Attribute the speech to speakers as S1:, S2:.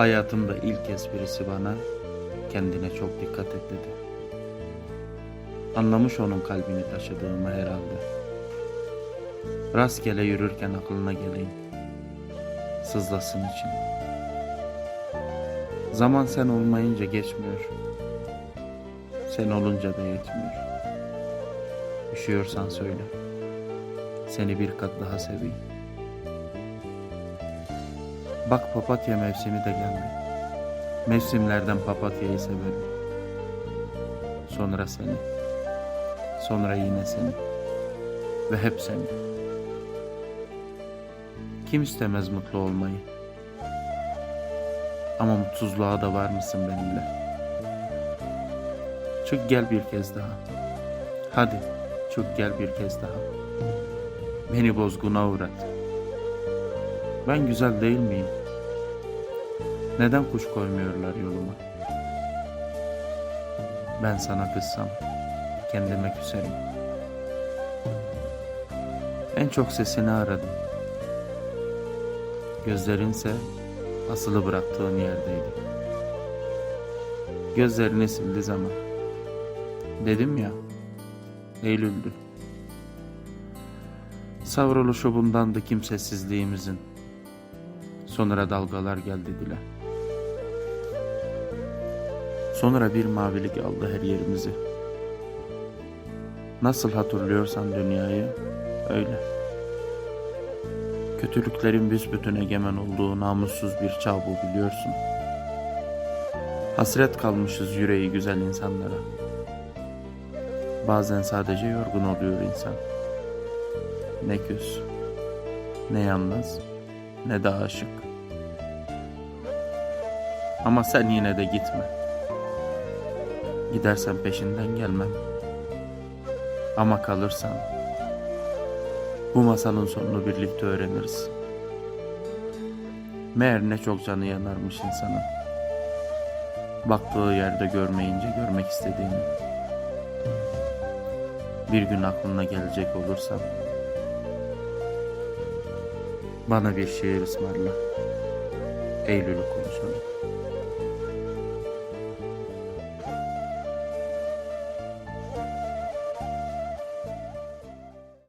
S1: Hayatımda ilk kez birisi bana kendine çok dikkat et dedi. Anlamış onun kalbini taşıdığımı herhalde. Rastgele yürürken aklına geleyim. Sızlasın için. Zaman sen olmayınca geçmiyor. Sen olunca da yetmiyor. Üşüyorsan söyle. Seni bir kat daha seveyim. Bak papatya mevsimi de geldi. Mevsimlerden papatyayı severim. Sonra seni. Sonra yine seni. Ve hep seni. Kim istemez mutlu olmayı? Ama mutsuzluğa da var mısın benimle? Çık gel bir kez daha. Hadi çık gel bir kez daha. Beni bozguna uğrat. Ben güzel değil miyim? Neden kuş koymuyorlar yoluma? Ben sana kızsam kendime küserim. En çok sesini aradım. Gözlerinse asılı bıraktığın yerdeydi. Gözlerini sildi zaman. Dedim ya, Eylül'dü. Savruluşu bundandı kimsesizliğimizin. Sonra dalgalar geldi dile. Sonra bir mavilik aldı her yerimizi. Nasıl hatırlıyorsan dünyayı öyle. Kötülüklerin büsbütün egemen olduğu namussuz bir çağ bu biliyorsun. Hasret kalmışız yüreği güzel insanlara. Bazen sadece yorgun oluyor insan. Ne küs, ne yalnız, ne de aşık. Ama sen yine de gitme. Gidersen peşinden gelmem. Ama kalırsan bu masalın sonunu birlikte öğreniriz. Meğer ne çok canı yanarmış insanın. Baktığı yerde görmeyince görmek istediğini. Bir gün aklına gelecek olursam bana bir şiir ısmarla. Eylül'ü konuşalım.